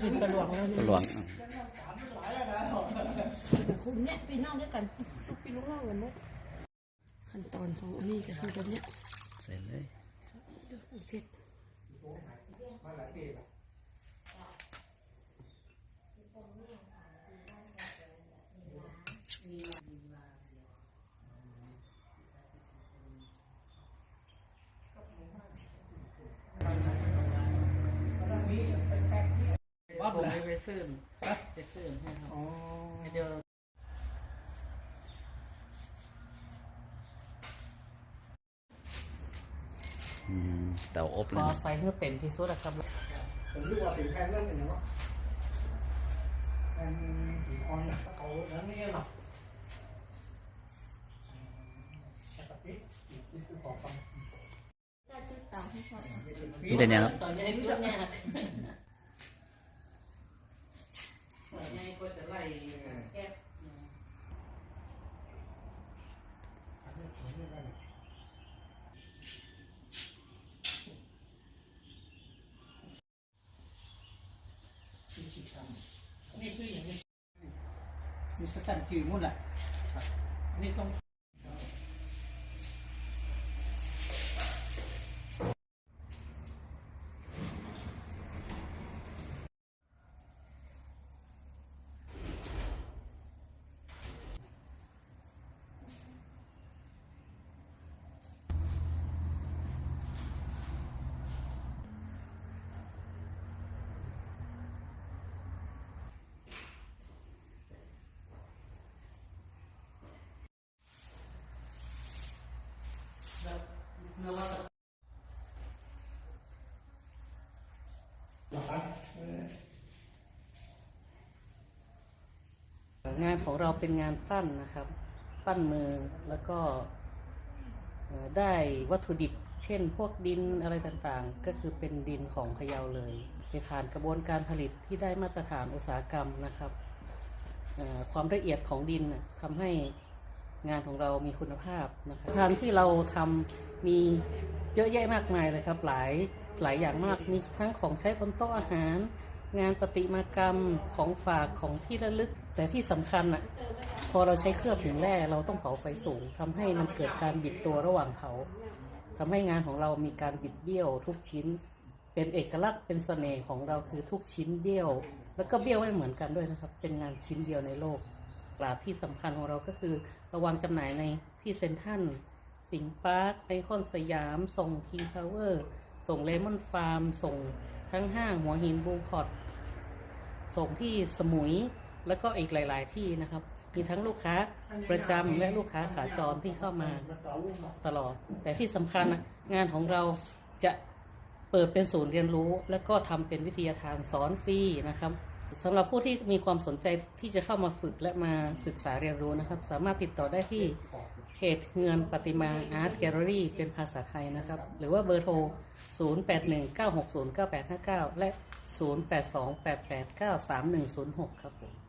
เป็นกระหลวงแล้วก็หลวงคุณเนี่ยพี่น้องด้วยกันพี่ลูกน้องกันหมดขั้นตอนของอันนี้ก็คือแบบเนี้ยเสร็จเลยเสร็จ วัดเลยไปซื้อไปซื้อให้เขาเดี๋ยวอืมเตาอบพเลยอนะใส่ให้เต็มที่สุดอะครับผมรู้ว่าเป็นแฟนเรื่องอะไรวะแฟนสีออนเอาแล้วนี่หรอปกตินี่คือของฟังนี่เป็นยังครับตอนนี้จุดเนี่ยนะไงก็จะไล่แก้ นี่คืออย่างนี้มีสแตมป์จืดหมดแหละนี่ต้อง งานของเราเป็นงานปั้นนะครับ ปั้นมือแล้วก็ได้วัตถุดิบ เช่นพวกดินอะไรต่างๆ ก็คือเป็นดินของพะเยาเลยเป็นผ่านกระบวนการผลิตที่ได้มาตรฐานอุตสาหกรรมนะครับความละเอียดของดินน่ะทำให้งานของเรามีคุณภาพนะครับงานที่เราทำมีเยอะแยะมากมายเลยครับหลาย หลายอย่างมาก มีทั้งของใช้บนโต๊ะอาหาร งานประติมากรรมของฝากของที่ระลึก แต่ที่สำคัญอะพอเราใช้เคลือบหินแร่เราต้องเผาไฟสูงทำให้มันเกิดการบิดตัวระหว่างเผาทำให้งานของเรามีการบิดเบี้ยวทุกชิ้น เป็นเอกลักษณ์เป็นเสน่ห์ของเราคือทุกชิ้นเบี้ยว แล้วก็เบี้ยวไม่เหมือนกันด้วยนะครับ เป็นงานชิ้นเดียวในโลกตราดที่สำคัญของเราก็คือระวังจำหน่ายในที่เซ็นทรัลสิงห์ปาร์คไอคอนสยามส่งคิงพาวเวอร์ ส่งเลมอนฟาร์ม ส่งทั้งห้างหัวหินบูคอตส่งที่สมุยแล้วก็อีกหลาย ๆ ที่นะครับ มีทั้งลูกค้าประจำและลูกค้าขาจรที่เข้ามาตลอด แต่ที่สำคัญนะงานของเราจะเปิดเป็นศูนย์เรียนรู้ แล้วก็ทำเป็นวิทยาทานสอนฟรีนะครับสำหรับผู้ที่มีความสนใจที่จะเข้ามาฝึกและมาศึกษาเรียนรู้นะครับ สามารถติดต่อได้ที่ เพจเงินปฏิมาอาร์ตแกลเลอรี่เป็นภาษาไทยนะครับ หรือว่าเบอร์โทร 0819609859 และ 0828893106 ครับผม